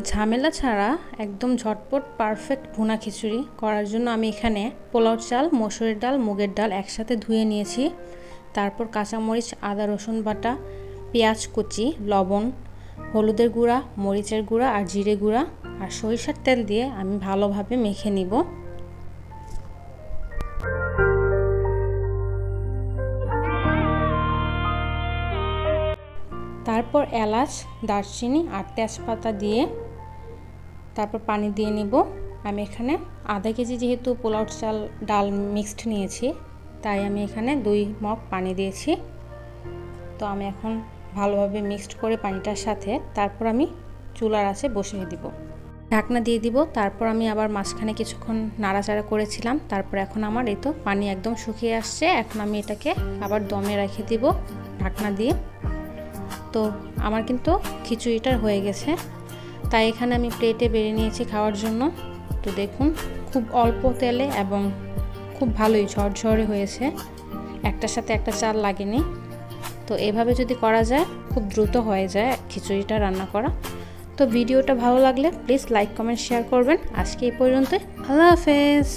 ঝামেলা ছাড়া একদম ঝটপট পারফেক্ট ভুনা খিচুড়ি করার জন্য আমি এখানে পোলাও চাল, মসুরের ডাল, মুগের ডাল একসাথে ধুয়ে নিয়েছি। তারপর কাঁচামরিচ, আদা, রসুন বাটা, পেঁয়াজ কুচি, লবণ, হলুদের গুঁড়া, মরিচের গুঁড়া আর জিরে গুঁড়া আর সরিষার তেল দিয়ে আমি ভালোভাবে মেখে নিব। তারপর এলাচ, দারচিনি আর তেজপাতা দিয়ে তারপর পানি দিয়ে নিব। আমি এখানে আধা কেজি যেহেতু পোলাও চাল, ডাল মিক্সড নিয়েছি, তাই আমি এখানে দুই মগ পানি দিয়েছি। তো আমি এখন ভালোভাবে মিক্সড করে পানিটার সাথে তারপর আমি চুলার আছে বসিয়ে দিব। ঢাকনা দিয়ে দিব, তারপর আমি আবার মাঝখানে কিছুক্ষণ নাড়াচাড়া করেছিলাম, তারপর এখন আমার এই তো পানি একদম শুকিয়ে আসছে। এখন আমি এটাকে আবার দমে রেখে দিব ঢাকনা দিয়ে। তো আমার কিন্তু খিচুড়িটার হয়ে গেছে। তাই এখানে আমি প্লেটে বেড়ে নিয়েছি খাওয়ার জন্য। তো দেখুন, খুব অল্প তেলে এবং খুব ভালোই ঝরঝরে হয়েছে। একটার সাথে একটা চাল লাগেনি। তো এভাবে যদি করা যায়, খুব দ্রুত হয়ে যায় খিচুড়িটা রান্না করা। তো ভিডিওটা ভালো লাগলে প্লিজ লাইক, কমেন্ট, শেয়ার করবেন। আজকে এই পর্যন্ত আল্লাহ হাফেজ।